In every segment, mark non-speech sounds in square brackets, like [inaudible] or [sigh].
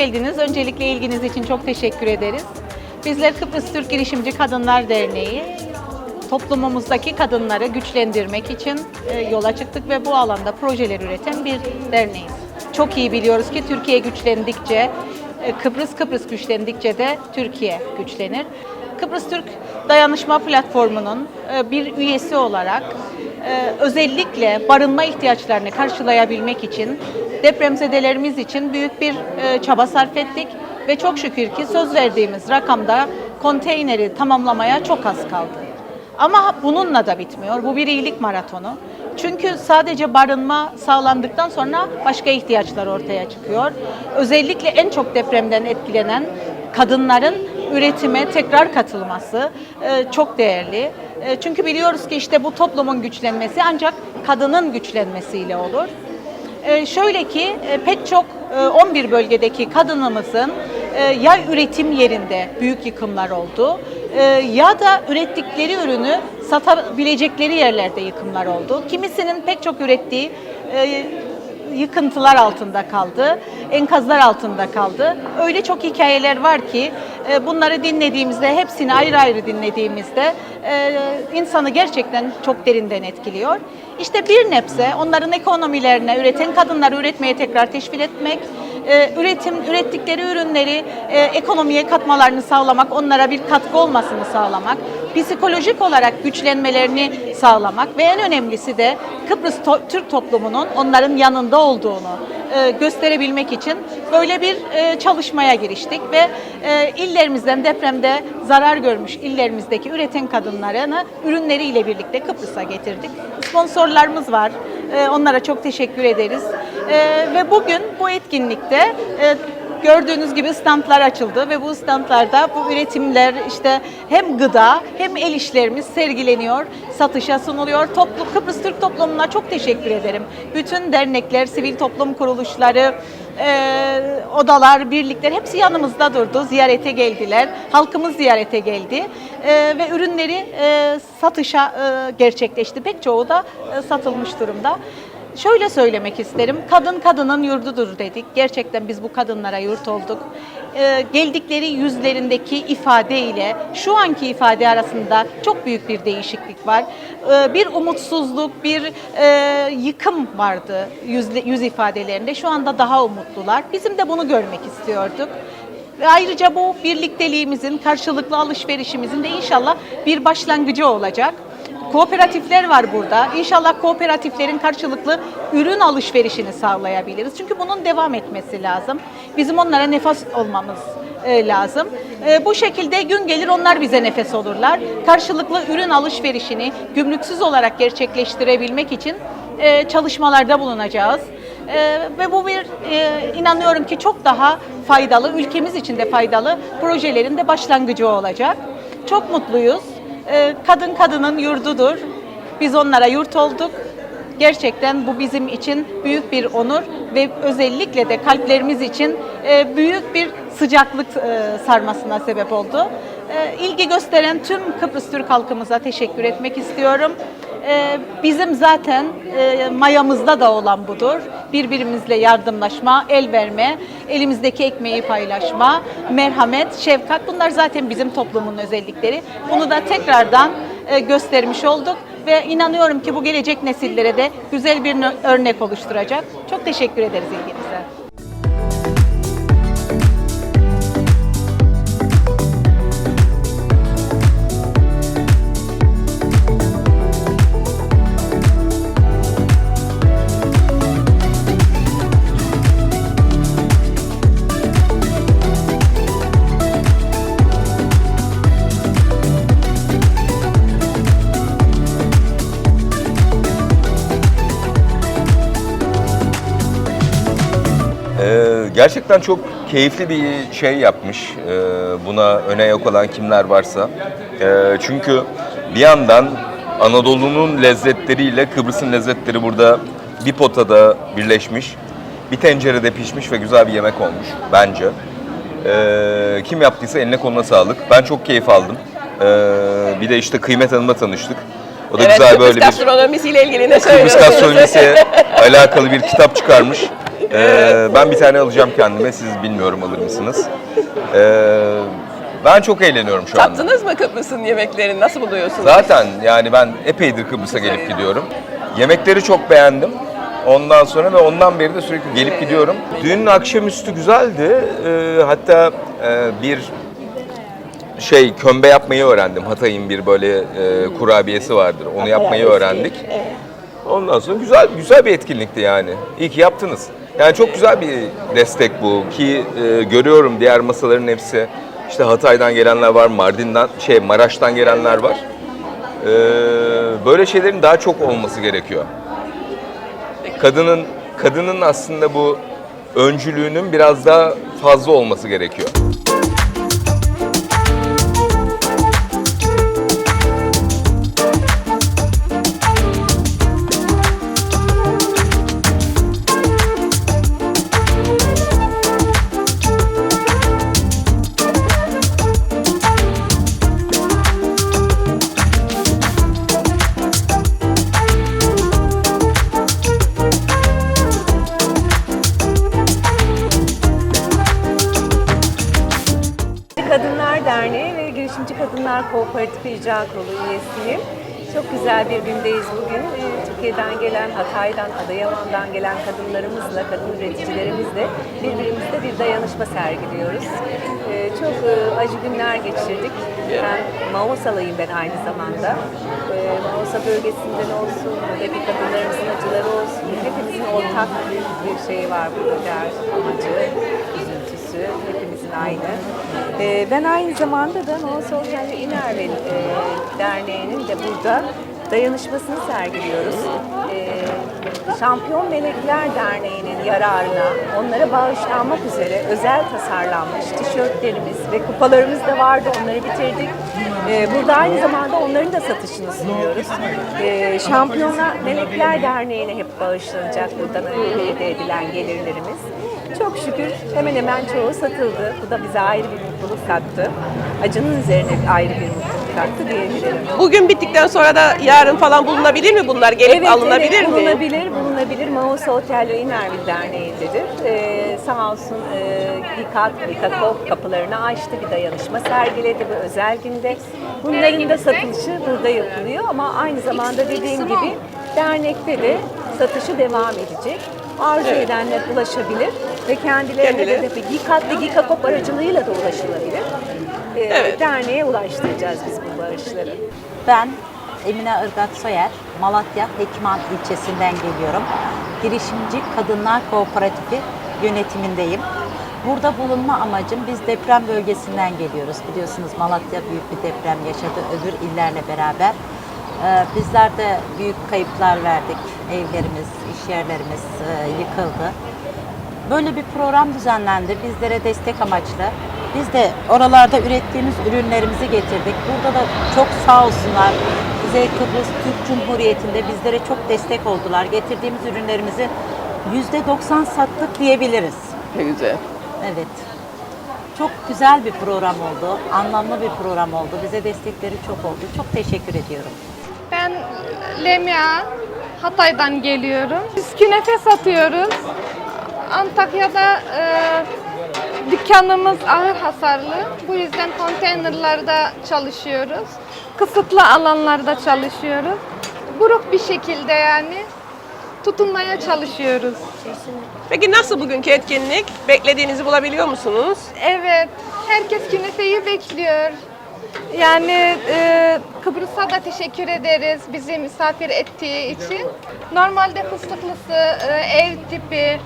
Geldiniz. Öncelikle ilginiz için çok teşekkür ederiz. Bizler Kıbrıs Türk Girişimci Kadınlar Derneği toplumumuzdaki kadınları güçlendirmek için e, yola çıktık ve bu alanda projeler üreten bir derneğiz. Çok iyi biliyoruz ki Türkiye güçlendikçe, e, Kıbrıs Kıbrıs güçlendikçe de Türkiye güçlenir. Kıbrıs Türk Dayanışma Platformu'nun e, bir üyesi olarak özellikle barınma ihtiyaçlarını karşılayabilmek için depremzedelerimiz için büyük bir e, çaba sarf ettik ve çok şükür ki söz verdiğimiz rakamda konteyneri tamamlamaya çok az kaldı. Ama bununla da bitmiyor. Bu bir iyilik maratonu. Çünkü sadece barınma sağlandıktan sonra başka ihtiyaçlar ortaya çıkıyor. Özellikle en çok depremden etkilenen kadınların üretime tekrar katılması e, çok değerli. E, Çünkü biliyoruz ki işte bu toplumun güçlenmesi ancak kadının güçlenmesiyle olur. Ee, şöyle ki e, pek çok e, 11 bölgedeki kadınımızın e, ya üretim yerinde büyük yıkımlar oldu e, ya da ürettikleri ürünü satabilecekleri yerlerde yıkımlar oldu. Kimisinin pek çok ürettiği e, yıkıntılar altında kaldı, enkazlar altında kaldı. Öyle çok hikayeler var ki e, bunları dinlediğimizde, hepsini ayrı ayrı dinlediğimizde e, insanı gerçekten çok derinden etkiliyor. İşte bir nebze onların ekonomilerine, üreten kadınları üretmeye tekrar teşvik etmek, e, üretim, ürettikleri ürünleri e, ekonomiye katmalarını sağlamak, onlara bir katkı olmasını sağlamak, psikolojik olarak güçlenmelerini sağlamak ve en önemlisi de Kıbrıs to- Türk toplumunun onların yanında olduğunu e, gösterebilmek için böyle bir e, çalışmaya giriştik ve e, illerimizden depremde zarar görmüş illerimizdeki üreten kadınlarını ürünleriyle birlikte Kıbrıs'a getirdik. Sponsorlarımız var. E, onlara çok teşekkür ederiz. E, ve bugün bu etkinlikte e, Gördüğünüz gibi standlar açıldı ve bu standlarda bu üretimler işte hem gıda hem el işlerimiz sergileniyor, satışa sunuluyor. Toplu, Kıbrıs Türk toplumuna çok teşekkür ederim. Bütün dernekler, sivil toplum kuruluşları, e, odalar, birlikler hepsi yanımızda durdu, ziyarete geldiler. Halkımız ziyarete geldi E, ve ürünleri e, satışa e, gerçekleşti. Pek çoğu da e, satılmış durumda. Şöyle söylemek isterim. Kadın kadının yurdudur dedik. Gerçekten biz bu kadınlara yurt olduk. Ee, geldikleri yüzlerindeki ifade ile şu anki ifade arasında çok büyük bir değişiklik var. Ee, bir umutsuzluk, bir e, yıkım vardı yüz, yüz ifadelerinde. Şu anda daha umutlular. Bizim de bunu görmek istiyorduk. Ve ayrıca bu birlikteliğimizin, karşılıklı alışverişimizin de inşallah bir başlangıcı olacak. Kooperatifler var burada. İnşallah kooperatiflerin karşılıklı ürün alışverişini sağlayabiliriz. Çünkü bunun devam etmesi lazım. Bizim onlara nefes olmamız e, lazım. E, bu şekilde gün gelir onlar bize nefes olurlar. Karşılıklı ürün alışverişini gümrüksüz olarak gerçekleştirebilmek için e, çalışmalarda bulunacağız. Ve bu bir inanıyorum ki çok daha faydalı, ülkemiz için de faydalı projelerin de başlangıcı olacak. Çok mutluyuz. Ee, kadın kadının yurdudur. Biz onlara yurt olduk. Gerçekten bu bizim için büyük bir onur ve özellikle de kalplerimiz için e, büyük bir sıcaklık e, sarmasına sebep oldu. E, İlgi gösteren tüm Kıbrıs Türk halkımıza teşekkür etmek istiyorum. E, Bizim zaten e, mayamızda da olan budur. Birbirimizle yardımlaşma, el verme, elimizdeki ekmeği paylaşma, merhamet, şefkat bunlar zaten bizim toplumun özellikleri. Bunu da tekrardan e, göstermiş olduk ve inanıyorum ki bu gelecek nesillere de güzel bir örnek oluşturacak. Çok teşekkür ederiz ilginize. Gerçekten çok keyifli bir şey yapmış. Ee, buna öne yok olan kimler varsa. Ee, çünkü bir yandan Anadolu'nun lezzetleriyle Kıbrıs'ın lezzetleri burada bir potada birleşmiş. Bir tencerede pişmiş ve güzel bir yemek olmuş bence. Ee, kim yaptıysa eline koluna sağlık. Ben çok keyif aldım. Ee, bir de işte Kıymet Hanım'la tanıştık. O da Evet, güzel Kıbrıs böyle bir gastronomisiyle ilgili ne Kıbrıs söylüyorsunuz? gastronomisiye [laughs] alakalı bir kitap çıkarmış. Ee, ben bir tane alacağım kendime. Siz bilmiyorum alır mısınız? Ee, ben çok eğleniyorum şu anda. Tattınız mı Kıbrıs'ın yemeklerini? Nasıl buluyorsunuz? Zaten yani ben epeydir Kıbrıs'a gelip gidiyorum. Yemekleri çok beğendim. Ondan sonra ve ondan beri de sürekli gelip gidiyorum. Dün akşamüstü güzeldi. Ee, hatta e, bir şey kömbe yapmayı öğrendim. Hatay'ın bir böyle e, kurabiyesi vardır. Onu yapmayı öğrendik. Ondan sonra güzel güzel bir etkinlikti yani. İyi ki yaptınız. Yani çok güzel bir destek bu ki e, görüyorum diğer masaların hepsi işte Hatay'dan gelenler var, Mardin'den şey Maraş'tan gelenler var. Ee, böyle şeylerin daha çok olması gerekiyor. Kadının kadının aslında bu öncülüğünün biraz daha fazla olması gerekiyor. Kadınlar Kooperatifi İcra Kolu üyesiyim. Çok güzel bir gündeyiz bugün. Ee, Türkiye'den gelen, Hatay'dan, Adıyaman'dan gelen kadınlarımızla, kadın üreticilerimizle birbirimizle bir dayanışma sergiliyoruz. Ee, Çok e, acı günler geçirdik. Ben Mausalıyım ben aynı zamanda. Ee, Mausa bölgesinden olsun, buradaki kadınlarımızın acıları olsun. Hepimizin ortak bir şey var burada der, amacı, üzüntüsü hepimizin aynı. Ee, ben aynı zamanda da No Social Inervel e, Derneği'nin de burada dayanışmasını sergiliyoruz. Ee, Şampiyon Melekler Derneği'nin yararına onlara bağışlanmak üzere özel tasarlanmış tişörtlerimiz ve kupalarımız da vardı onları bitirdik. Ee, burada aynı zamanda onların da satışını sunuyoruz. Ee, Şampiyonlar Melekler Derneği'ne hep bağışlanacak buradan elde edilen gelirlerimiz. Çok şükür hemen hemen çoğu satıldı. Bu da bize ayrı bir mutluluk kattı. Acının üzerine ayrı bir mutluluk kattı diyebilirim. Bugün bittikten sonra da yarın falan bulunabilir mi bunlar? Gelip alınabilir evet, mi? Bulunabilir, bulunabilir. Mausa Otel ve İnervil Derneği'ndedir. Ee, sağ olsun e, Gikat, Gikakop kapılarını açtı, bir dayanışma sergiledi bu özel günde. Bunların da satışı burada yapılıyor ama aynı zamanda dediğim gibi dernekte de satışı devam edecek. Arzu edenler ulaşabilir ve kendilerine Kendileri. de Gikat ve Gikakop aracılığıyla da ulaşılabilir. Ee, Evet. Derneğe ulaştıracağız biz bu bağışları. Ben Emine Irgat Soyer, Malatya Hekimhan ilçesinden geliyorum. Girişimci Kadınlar Kooperatifi yönetimindeyim. Burada bulunma amacım biz deprem bölgesinden geliyoruz. Biliyorsunuz Malatya büyük bir deprem yaşadı öbür illerle beraber. Ee, bizler de büyük kayıplar verdik. Evlerimiz, iş yerlerimiz e, yıkıldı. Böyle bir program düzenlendi bizlere destek amaçlı. Biz de oralarda ürettiğimiz ürünlerimizi getirdik. Burada da çok sağ olsunlar. Kuzey Kıbrıs Türk Cumhuriyeti'nde bizlere çok destek oldular. Getirdiğimiz ürünlerimizi %90 sattık diyebiliriz. Ne güzel. Evet. Çok güzel bir program oldu. Anlamlı bir program oldu. Bize destekleri çok oldu. Çok teşekkür ediyorum. Ben Lemia, Hatay'dan geliyorum. Biz künefe satıyoruz. Antakya'da e, dükkanımız ağır hasarlı. Bu yüzden konteynerlarda çalışıyoruz. Kısıtlı alanlarda çalışıyoruz. Grup bir şekilde yani tutunmaya çalışıyoruz. Peki nasıl bugünkü etkinlik? Beklediğinizi bulabiliyor musunuz? Evet, herkes künefeyi bekliyor. Yani e, Kıbrıs'a da teşekkür ederiz bizi misafir ettiği için. Normalde fıstıklısı e, ev tipi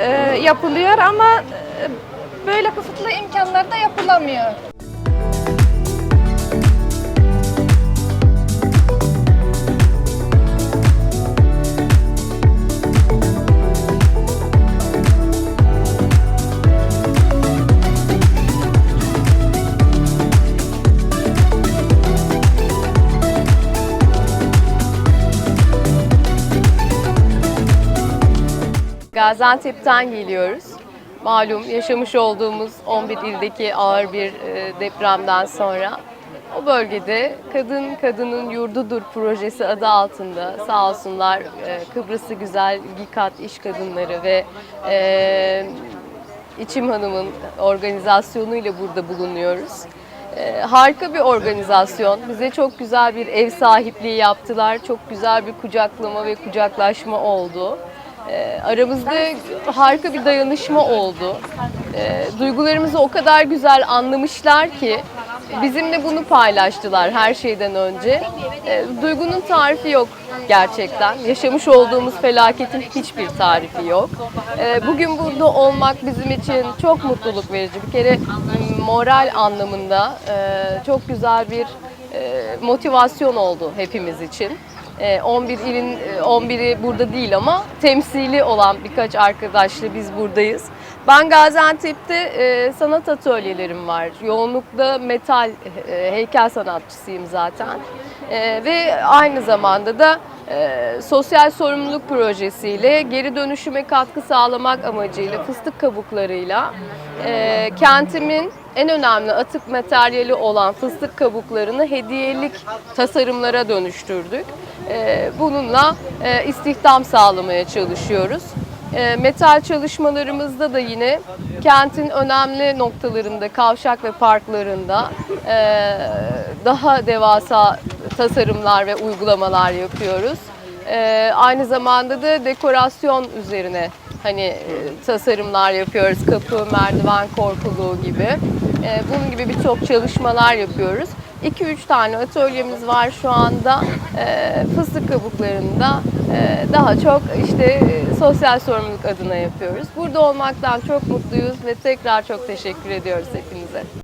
e, yapılıyor ama e, böyle kısıtlı imkanlarda yapılamıyor. Gaziantep'ten geliyoruz. Malum yaşamış olduğumuz 11 ildeki ağır bir e, depremden sonra O bölgede Kadın Kadının Yurdudur projesi adı altında sağ olsunlar e, Kıbrıs'ı Güzel Gikat İş Kadınları ve e, İçim Hanım'ın organizasyonuyla burada bulunuyoruz. Ee, harika bir organizasyon. Bize çok güzel bir ev sahipliği yaptılar. Çok güzel bir kucaklama ve kucaklaşma oldu. Ee, aramızda harika bir dayanışma oldu. Ee, duygularımızı o kadar güzel anlamışlar ki bizimle bunu paylaştılar her şeyden önce. Ee, duygunun tarifi yok gerçekten. Yaşamış olduğumuz felaketin hiçbir tarifi yok. Ee, bugün burada olmak bizim için çok mutluluk verici. Bir kere moral anlamında e, çok güzel bir e, motivasyon oldu hepimiz için. E, 11 ilin e, 11'i burada değil ama temsili olan birkaç arkadaşla biz buradayız. Ben Gaziantep'te e, sanat atölyelerim var. Yoğunlukla metal e, heykel sanatçısıyım zaten. E, ve aynı zamanda da e, sosyal sorumluluk projesiyle geri dönüşüme katkı sağlamak amacıyla fıstık kabuklarıyla e, kentimin en önemli atık materyali olan fıstık kabuklarını hediyelik tasarımlara dönüştürdük. E, bununla e, istihdam sağlamaya çalışıyoruz. E, metal çalışmalarımızda da yine kentin önemli noktalarında, kavşak ve parklarında e, daha devasa tasarımlar ve uygulamalar yapıyoruz. E, aynı zamanda da dekorasyon üzerine hani e, tasarımlar yapıyoruz. Kapı, merdiven korkuluğu gibi. Bunun gibi birçok çalışmalar yapıyoruz. 2-3 tane atölyemiz var şu anda. E, fıstık kabuklarında e, daha çok işte e, sosyal sorumluluk adına yapıyoruz. Burada olmaktan çok mutluyuz ve tekrar çok teşekkür ediyoruz hepinize.